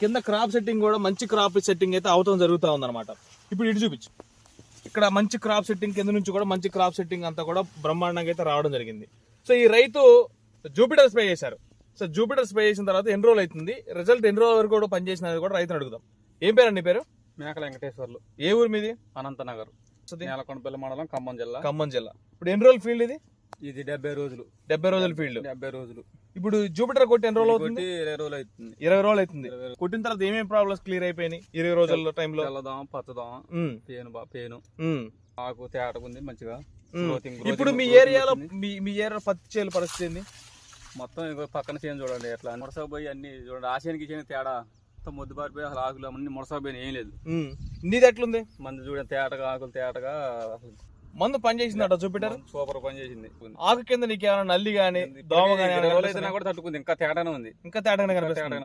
కింద crop setting కూడా మంచి క్రాప్ సెట్టింగ్ అయితే అవతం జరుగుతూ ఉందన్నమాట. ఇప్పుడు ఇటు చూపించు. ఇక్కడ మంచి క్రాప్ సెట్టింగ్ కింద నుంచి కూడా మంచి క్రాప్ సెట్టింగ్ అంతా కూడా బ్రహ్మాండంగా అయితే రావడం జరిగింది. సో ఈ రైతు జూపిటర్ స్ప్రే చేశారు. సో జూపిటర్ స్ప్రే చేసిన తర్వాత ఎన్ని రోజులు అవుతుంది? రిజల్ట్ ఎన్ని రోజుల వరకు కూడా పనిచేసినది కూడా రైతుని అడుగుదాం. ఏం పేరు అండి పేరు? మేకల వెంకటేశ్వర్లు. ఏ ఊరు మీది? అనంతనగర్? నేలకొండపల్లి మండలం ఖమ్మం జిల్లా. ఖమ్మం జిల్లా. ఇప్పుడు ఎన్ని రోజుల ఫీల్డ్ ఇది? ఇది డెబ్బై రోజులు. డెబ్బై రోజుల ఫీల్డ్. డెబ్బై రోజులు. ఇప్పుడు జూపిటర్ కొట్టి ఎన్ని రోజులు అవుతుంది? ఇరవై రోజులు అవుతుంది. ఇరవై రోజులు అవుతుంది. కొట్టిన తర్వాత ఏమేమి ప్రాబ్లమ్స్ క్లియర్ అయిపోయినాయి ఇరవై రోజుల టైంలో తెల్లదాం పచ్చదాం పేను బా పేను. ఆకు తేటగా ఉంది మంచిగా ఇప్పుడు మీ ఏరియాలో. మీ మీ ఏరియా పత్తి చేయాలి పరిస్థితి ఏంది? మొత్తం పక్కన చేను చూడండి ఎట్లా. ముడసపోయి అన్ని చూడండి. ఆశయానికి చేను తేడా. మొత్తం మొద్దు పారిపోయి అసలు ఆకులు అన్ని ముడసపోయి ఏం లేదు. నీది ఎట్లుంది? మంది చూడండి తేటగా ఆకులు తేటగా. అసలు మందు పని చేసిందట జూపిటర్ సూపర్ పని చేసింది ఆకు కింద నీకు ఏమైనా నల్లి గానీ దోమ గానీ తట్టుకుంది. ఇంకా తేడానే ఉంది. ఇంకా ఇంకా కనిపిస్తుంది. తేడానే